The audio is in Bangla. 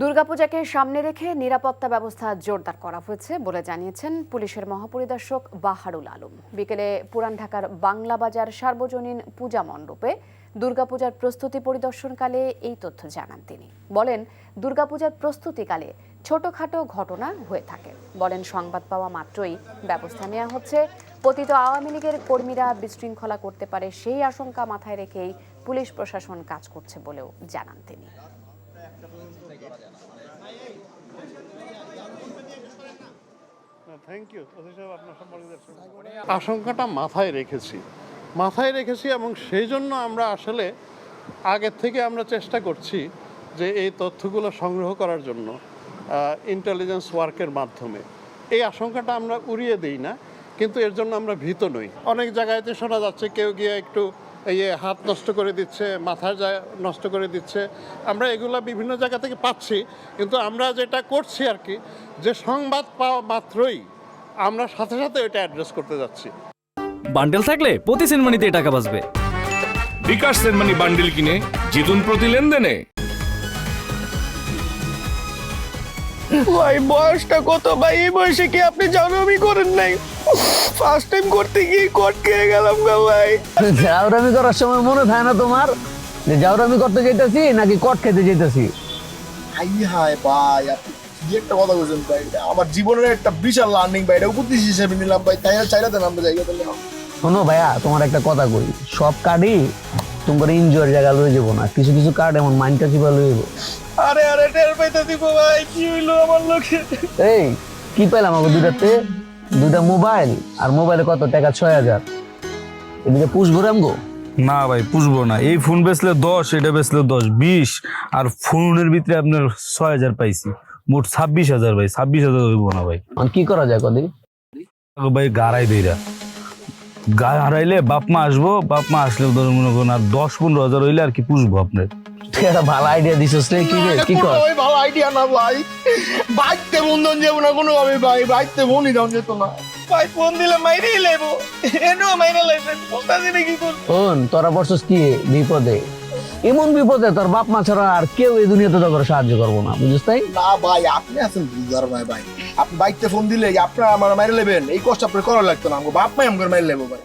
দুর্গাপূজাকে সামনে রেখে নিরাপত্তা ব্যবস্থা জোরদার করা হয়েছে বলে জানিয়েছেন পুলিশের মহাপরিদর্শক বাহারুল আলম। বিকেলে পুরান ঢাকার বাংলা বাজার সার্বজনীন পূজা মণ্ডপে দুর্গাপূজার প্রস্তুতি পরিদর্শনকালে এই তথ্য জানান তিনি। বলেন, দুর্গাপূজার প্রস্তুতিকালে ছোটখাটো ঘটনা হয়ে থাকে। বলেন, সংবাদ পাওয়া মাত্রই ব্যবস্থা নেওয়া হচ্ছে। পতিত আওয়ামী লীগের কর্মীরা বিশৃঙ্খলা করতে পারে সেই আশঙ্কা মাথায় রেখেই পুলিশ প্রশাসন কাজ করছে বলেও জানান তিনি। থ্যাংক ইউ আপনার সম্পর্কে আশঙ্কাটা মাথায় রেখেছি। মাথায় রেখেছি এবং সেই জন্য আমরা আসলে আগের থেকে আমরা চেষ্টা করছি যে এই তথ্যগুলো সংগ্রহ করার জন্য ইন্টেলিজেন্স ওয়ার্কের মাধ্যমে। এই আশঙ্কাটা আমরা উড়িয়ে দিই না কিন্তু এর জন্য আমরা ভীত নই। অনেক জায়গায়তে শোনা যাচ্ছে কেউ গিয়ে একটু ইয়ে হাত নষ্ট করে দিচ্ছে মাথার জায়গা নষ্ট করে দিচ্ছে। আমরা এগুলো বিভিন্ন জায়গা থেকে পাচ্ছি কিন্তু আমরা যেটা করছি আর কি যে সংবাদ পাওয়া মাত্রই আমরা সাথে সাথে এটা অ্যাড্রেস করতে যাচ্ছি। বান্ডেল থাকলে প্রতি সেনমানিতে টাকা বাঁচবে। বিকাশ সেনমানি বান্ডিল কিনে জিতুন প্রতি লেনদেনে। ভাই বয়সটা কত ভাই? এই বয়সে কি আপনি জানাবি করেন নাই? ফার্স্ট টাইম করতে গিয়ে কট খেয়ে গেলাম গা ভাই। জাউরামি করার সময় মনে থাকে না তোমার? যে জাউরামি করতে যেতেছি নাকি কট খেতে যেতেছি হাই হাই ভাই আপনি কি একটা কথা বলছেন ভাই এটা আমার জীবনের একটা বিশাল লার্নিং ভাই এটা উপদেশ হিসেবে নিলাম ভাই তাই চাইলে দেন আমরা জায়গা দিলে শোনো ভাইয়া তোমার একটা কথা কই সব কার্ডই তোমার এনজয়ের জায়গা লয়ে যাব না কিছু কিছু কার্ড এমন মাইন্ডটা চিপা লয়ে যাব? আরে আরে টের পাইতে দিব ভাই কি হইল আমার লোকে? এই কি পেলাম আমাকে দুটাতে দুটা মোবাইল আর মোবাইলে কত টাকা? ছয় হাজার। এদিকে পুষবো রামগো না ভাই পুষবো না। এই ফোন বেচলে দশ এটা বেচলে দশ বিশ আর ফোনের ভিতরে আপনার ছয় হাজার পাইছি। মোট ছাব্বিশ হাজার ভাই ছাব্বিশ হাজার হইব না ভাই। এখন কি করা যায় কদিন? ভাই গাড়াই দেইরা গা হারাইলে বাপ মা আসব বাপ মা আসলে ধরুন মনে করুন আর দশ পনেরো হাজার হইলে আর কি পুষবো আপনার। তুই একটা ভালো আইডিয়া দিছিস রে কি রে কি কর? ভালো আইডিয়া না ভাই। বাইকতে বন্ধন যাব না কোনো ভাবে ভাই বাইকতে বনি দাম যেত না। ভাই ফোন দিলে মাইরেই লেবো। এনো মাইরে লাইছে বুঝতাছি না কি করব শোন তোরা বসছিস কি বিপদে? এমন বিপদে তোর বাপ মা ছাড়া আর কেউ এই দুনিয়াতে তোর সাহায্য করব না, বুঝিস তাই? না ভাই, আপনি আছেন বুঝার ভাই ভাই? আপনি বাইকতে ফোন দিলে আপনার আমার মাইরে নেবেন, এই কষ্ট আপনার করা লাগতো না, আমাকে বাপ মাই আমার মাইরে নেব ভাই।